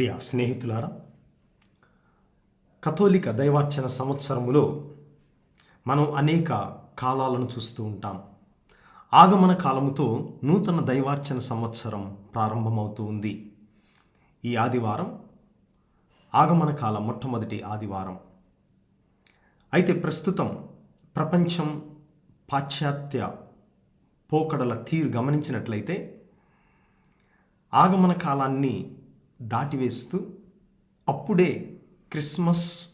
ప్రియ స్నేహితులారా కథోలిక దైవార్చన సంవత్సరములో మనం అనేక కాలాలను చూస్తూ ఉంటాం. ఆగమన కాలముతో నూతన దైవార్చన సంవత్సరం ప్రారంభమవుతూ ఉంది. ఈ ఆదివారం ఆగమన కాలం మొట్టమొదటి ఆదివారం. అయితే ప్రస్తుతం ప్రపంచం పాశ్చాత్య పోకడల తీరు గమనించినట్లయితే ఆగమన కాలాన్ని దాటివేస్తూ అప్పుడే క్రిస్మస్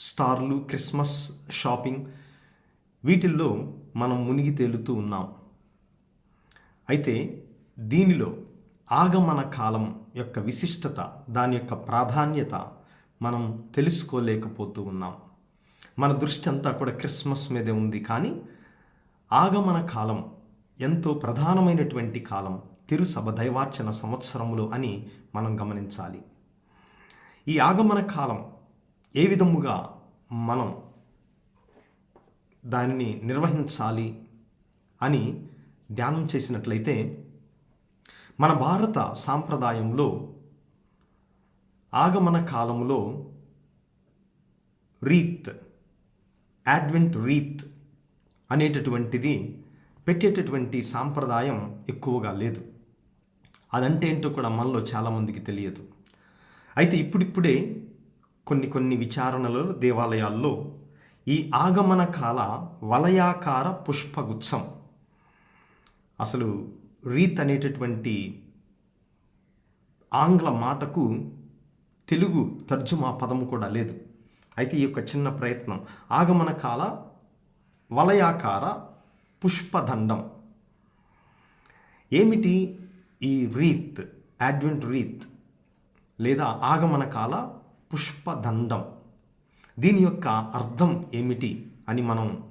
స్టార్లు క్రిస్మస్ షాపింగ్ వీటిల్లో మనం మునిగి తేలుతూ ఉన్నాం. అయితే దీనిలో ఆగమన కాలం యొక్క విశిష్టత దాని యొక్క ప్రాధాన్యత మనం తెలుసుకోలేకపోతూ ఉన్నాం. మన దృష్టి అంతా కూడా క్రిస్మస్ మీదే ఉంది కానీ ఆగమన కాలం ఎంతో ప్రధానమైనటువంటి కాలం తిరుసభ దైవార్చన సంవత్సరములు అని మనం గమనించాలి. ఈ ఆగమన కాలం ఏ విధముగా మనం దాన్ని నిర్వహించాలి అని ధ్యానం చేసినట్లయితే మన భారత సాంప్రదాయంలో ఆగమన కాలంలో రీత్ యాడ్వెంట్ రీత్ అనేటటువంటిది పెట్టేటటువంటి సాంప్రదాయం ఎక్కువగా లేదు. అదంటే ఏంటో కూడా మనలో చాలామందికి తెలియదు. అయితే ఇప్పుడిప్పుడే కొన్ని కొన్ని విచారణలలో దేవాలయాల్లో ఈ ఆగమన కాల వలయాకార పుష్పగుచ్చం అసలు రీత్ అనేటటువంటి ఆంగ్ల మాటకు తెలుగు తర్జుమా పదము కూడా లేదు. అయితే ఈ యొక్క చిన్న ప్రయత్నం ఆగమన కాల వలయాకార పుష్పదండం. ఏమిటి? ఈ రీత్ యాడ్వెంట్ రీత్ లేదా ఆగమన కాల పుష్పదండం. దీని యొక్క అర్థం ఏమిటి అని మనం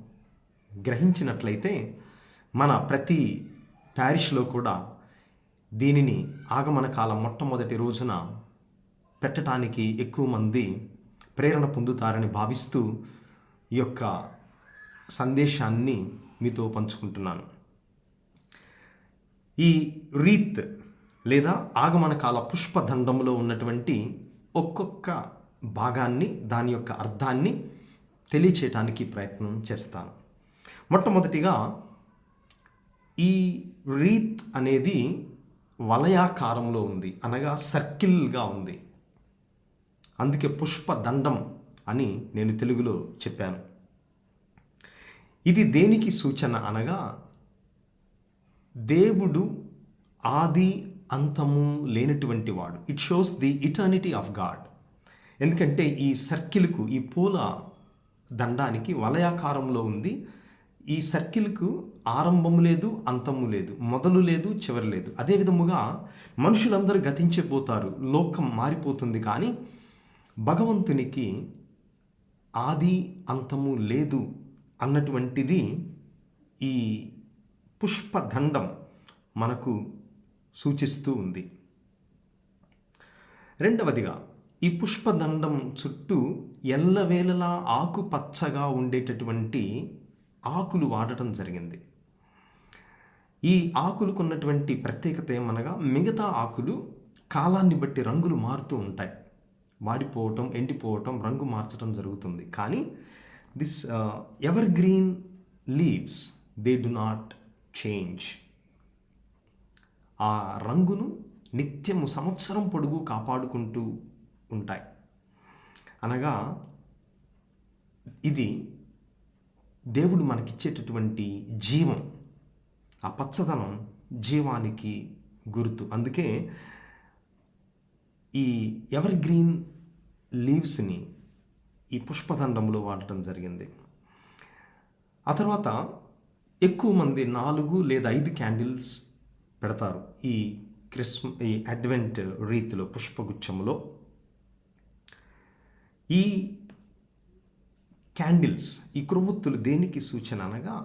గ్రహించినట్లయితే మన ప్రతి ప్యారిష్లో కూడా దీనిని ఆగమన కాలం మొట్టమొదటి రోజున పెట్టడానికి ఎక్కువ మంది ప్రేరణ పొందుతారని భావిస్తూ ఈ యొక్క సందేశాన్ని మీతో పంచుకుంటున్నాను. ఈ రీత్ లేదా ఆగమన కాల పుష్పదండంలో ఉన్నటువంటి ఒక్కొక్క భాగాన్ని దాని యొక్క అర్థాన్ని తెలియచేయటానికి ప్రయత్నం చేస్తాను. మొట్టమొదటిగా ఈ రీత్ అనేది వలయాకారంలో ఉంది అనగా సర్కిల్గా ఉంది. అందుకే పుష్పదండం అని నేను తెలుగులో చెప్పాను. ఇది దేనికి సూచన అనగా దేవుడు ఆది అంతము లేనటువంటి వాడు. It shows the eternity of God ఎందుకంటే ఈ సర్కిల్కు ఈ పూల దండానికి వలయాకారంలో ఉంది. ఈ సర్కిల్కు ఆరంభము లేదు అంతము లేదు మొదలు లేదు చివరి లేదు. అదే విధముగా మనుషులందరూ గతించిపోతారు లోకం మారిపోతుంది కానీ భగవంతునికి ఆది అంతము లేదు అన్నటువంటిది ఈ పుష్పదండం మనకు సూచిస్తూ ఉంది. రెండవదిగా ఈ పుష్పదండం చుట్టూ ఎల్లవేళలా ఆకుపచ్చగా ఉండేటటువంటి ఆకులు వాడటం జరిగింది. ఈ ఆకులకు ఉన్నటువంటి ప్రత్యేకత ఏమనగా మిగతా ఆకులు కాలాన్ని బట్టి రంగులు మారుతూ ఉంటాయి. వాడిపోవటం ఎండిపోవటం రంగు మార్చడం జరుగుతుంది. కానీ this evergreen leaves they do not change. ఆ రంగును నిత్యము సంవత్సరం పొడుగు కాపాడుకుంటూ ఉంటాయి. అనగా ఇది దేవుడు మనకిచ్చేటటువంటి జీవం. ఆ పచ్చదనం జీవానికి గుర్తు. అందుకే ఈ ఎవర్ గ్రీన్ లీవ్స్ని ఈ పుష్పదండంలో వాడటం జరిగింది. ఆ తర్వాత ఎక్కువ మంది నాలుగు లేదా ఐదు క్యాండిల్స్ పెడతారు ఈ క్రిస్మ ఈ అడ్వెంట్ రీతిలో పుష్పగుచ్చములో. ఈ క్యాండిల్స్ ఈ క్రొవ్వొత్తులు దేనికి సూచన అనగా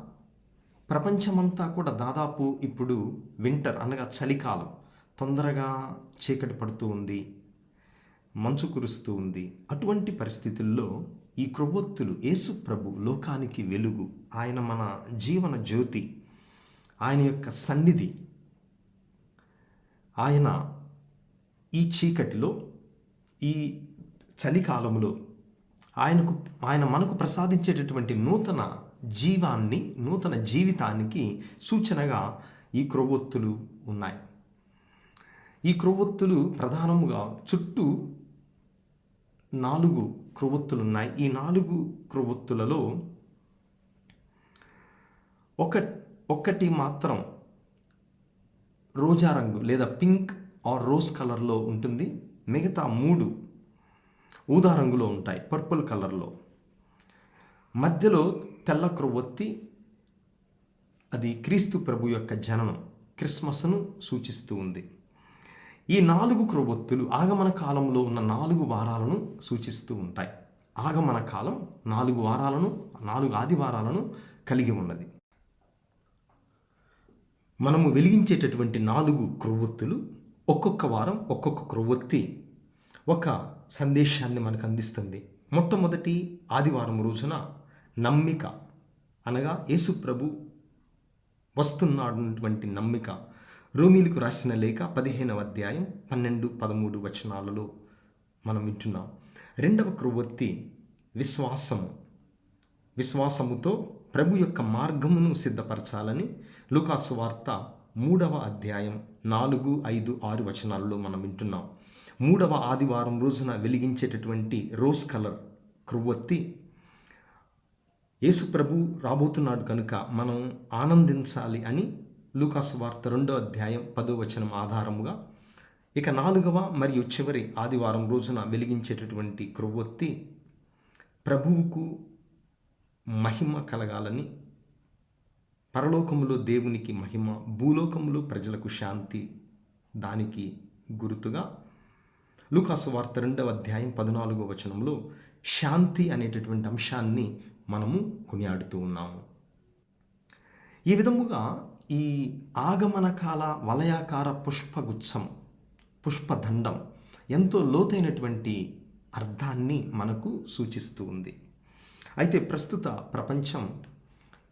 ప్రపంచమంతా కూడా దాదాపు ఇప్పుడు వింటర్ అనగా చలికాలం తొందరగా చీకటి పడుతూ ఉంది మంచు కురుస్తూ ఉంది. అటువంటి పరిస్థితుల్లో ఈ క్రొవ్వొత్తులు యేసు ప్రభు లోకానికి వెలుగు ఆయన మన జీవన జ్యోతి ఆయన యొక్క సన్నిధి. ఆయన ఈ చీకటిలో ఈ చలికాలంలో ఆయనకు ఆయన మనకు ప్రసాదించేటటువంటి నూతన జీవాన్ని నూతన జీవితానికి సూచనగా ఈ క్రొవ్వొత్తులు ఉన్నాయి. ఈ క్రొవ్వొత్తులు ప్రధానముగా చుట్టూ నాలుగు క్రొవ్వొత్తులు ఉన్నాయి ఈ నాలుగు క్రొవ్వొత్తులలో ఒక ఒకటి మాత్రం రోజా రంగు లేదా పింక్ ఆర్ రోజ్ కలర్లో ఉంటుంది. మిగతా మూడు ఊదా రంగులో ఉంటాయి పర్పుల్ కలర్లో. మధ్యలో తెల్ల క్రొవ్వొత్తి అది క్రీస్తు ప్రభు యొక్క జననం క్రిస్మస్ను సూచిస్తూ ఉంది. ఈ నాలుగు క్రొవ్వొత్తులు ఆగమన కాలంలో ఉన్న నాలుగు వారాలను సూచిస్తూ ఉంటాయి. ఆగమన కాలం నాలుగు వారాలను నాలుగు ఆదివారాలను కలిగి ఉన్నది. మనము వెలిగించేటటువంటి నాలుగు క్రొవ్వొత్తులు ఒక్కొక్క వారం ఒక్కొక్క క్రొవ్వొత్తి ఒక సందేశాన్ని మనకు అందిస్తుంది. మొట్టమొదటి ఆదివారం రోజున నమ్మిక అనగా యేసుప్రభు ప్రభు నమ్మిక రోమిలకు రాసిన లేఖ పదిహేనవ అధ్యాయం పన్నెండు పదమూడు వచనాలలో మనం వింటున్నాం. రెండవ క్రొవ్వొత్తి విశ్వాసము. విశ్వాసముతో ప్రభు యొక్క మార్గమును సిద్ధపరచాలని లుకాసు వార్త మూడవ అధ్యాయం నాలుగు ఐదు ఆరు వచనాలలో మనం వింటున్నాం. మూడవ ఆదివారం రోజున వెలిగించేటటువంటి రోజ్ కలర్ క్రొవ్వొత్తి యేసు ప్రభు రాబోతున్నాడు కనుక మనం ఆనందించాలి అని లూకాసు వార్త రెండో అధ్యాయం పదో వచనం ఆధారముగా ఇక నాలుగవ మరియు చివరి ఆదివారం రోజున వెలిగించేటటువంటి క్రొవ్వొత్తి ప్రభువుకు మహిమ కలగాలని పరలోకములో దేవునికి మహిమ భూలోకములో ప్రజలకు శాంతి దానికి గుర్తుగా లూకాసు వార్త రెండవ అధ్యాయం పద్నాలుగో వచనంలో శాంతి అనేటటువంటి అంశాన్ని మనము కొనియాడుతూ ఉన్నాము. ఈ విధముగా ఈ ఆగమనకాల వలయాకార పుష్పగుచ్చం పుష్పదండం ఎంతో లోతైనటువంటి అర్థాన్ని మనకు సూచిస్తూ ఉంది. అయితే ప్రస్తుత ప్రపంచం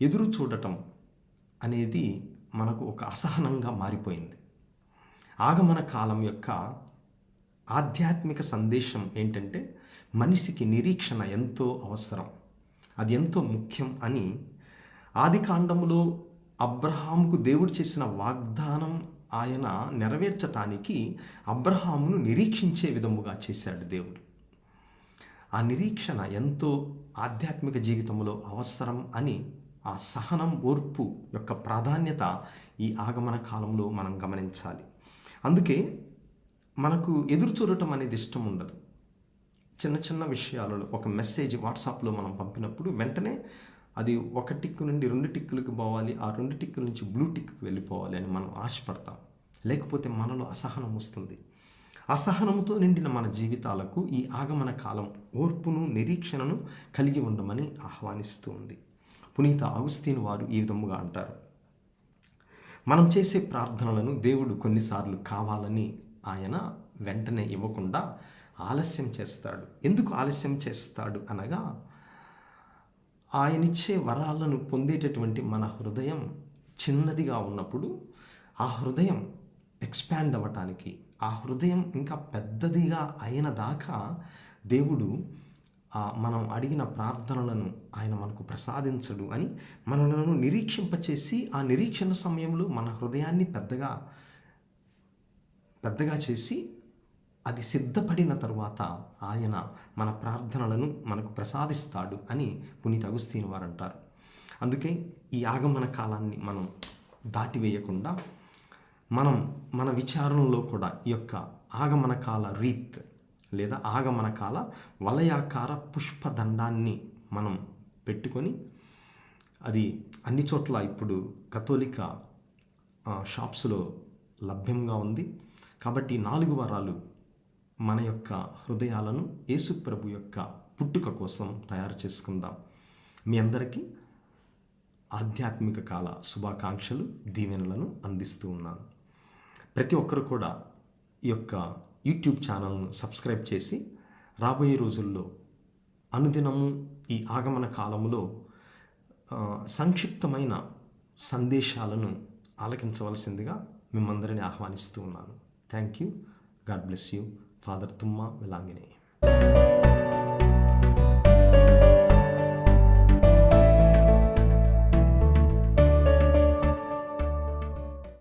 ఎదురు చూడటం అనేది మనకు ఒక అసహనంగా మారిపోయింది. ఆగమన కాలం యొక్క ఆధ్యాత్మిక సందేశం ఏంటంటే మనిషికి నిరీక్షణ ఎంతో అవసరం అది ఎంతో ముఖ్యం అని ఆది కాండములో అబ్రహాముకు దేవుడు చేసిన వాగ్దానం ఆయన నెరవేర్చటానికి అబ్రహామును నిరీక్షించే విధముగా చేశాడు దేవుడు. ఆ నిరీక్షణ ఎంతో ఆధ్యాత్మిక జీవితంలో అవసరం అని ఆ సహనం ఓర్పు యొక్క ప్రాధాన్యత ఈ ఆగమన కాలంలో మనం గమనించాలి. అందుకే మనకు ఎదురు చూడటం అనేది ఇష్టం ఉండదు. చిన్న చిన్న విషయాలలో ఒక మెసేజ్ వాట్సాప్లో మనం పంపినప్పుడు వెంటనే అది ఒక టిక్ నుండి రెండు టిక్కులకు పోవాలి ఆ రెండు టిక్కుల నుంచి బ్లూ టిక్కి వెళ్ళిపోవాలి అని మనం ఆశపడతాం. లేకపోతే మనలో అసహనం వస్తుంది. అసహనంతో నిండిన మన జీవితాలకు ఈ ఆగమన కాలం ఓర్పును నిరీక్షణను కలిగి ఉండమని ఆహ్వానిస్తూ ఉంది. పునీత అగుస్తీన్ వారు ఈ విధముగా అంటారు. మనం చేసే ప్రార్థనలను దేవుడు కొన్నిసార్లు కావాలని ఆయన వెంటనే ఇవ్వకుండా ఆలస్యం చేస్తాడు. ఎందుకు ఆలస్యం చేస్తాడు అనగా ఆయనిచ్చే వరాలను పొందేటటువంటి మన హృదయం చిన్నదిగా ఉన్నప్పుడు ఆ హృదయం ఎక్స్పాండ్ అవ్వటానికి ఆ హృదయం ఇంకా పెద్దదిగా అయిన దాకా దేవుడు మనం అడిగిన ప్రార్థనలను ఆయన మనకు ప్రసాదించడు అని మనలను నిరీక్షింపచేసి ఆ నిరీక్షణ సమయంలో మన హృదయాన్ని పెద్దగా పెద్దగా చేసి అది సిద్ధపడిన తరువాత ఆయన మన ప్రార్థనలను మనకు ప్రసాదిస్తాడు అని పునీత అగుస్తీని వారు అంటారు అందుకే ఈ ఆగమన కాలాన్ని మనం దాటివేయకుండా మనం మన విచారణలో కూడా ఈ యొక్క ఆగమన కాల రీత్ లేదా ఆగమన కాల వలయాకార పుష్పదండాన్ని మనం పెట్టుకొని అది అన్ని చోట్ల ఇప్పుడు కథోలిక షాప్స్లో లభ్యంగా ఉంది. కాబట్టి నాలుగు వారాలు మన యొక్క హృదయాలను యేసుప్రభు యొక్క పుట్టుక కోసం తయారు చేసుకుందాం. మీ అందరికీ ఆధ్యాత్మిక కాల శుభాకాంక్షలు దీవెనలను అందిస్తూ ఉన్నాను. ప్రతి ఒక్కరు కూడా ఈ యొక్క యూట్యూబ్ ఛానల్ను సబ్స్క్రైబ్ చేసి రాబోయే రోజుల్లో అనుదినము ఈ ఆగమన కాలంలో సంక్షిప్తమైన సందేశాలను ఆలకించవలసిందిగా మిమ్మందరిని ఆహ్వానిస్తూ ఉన్నాను. Thank you. God bless you. Father Thumma വെള്ളാങ്കിനെ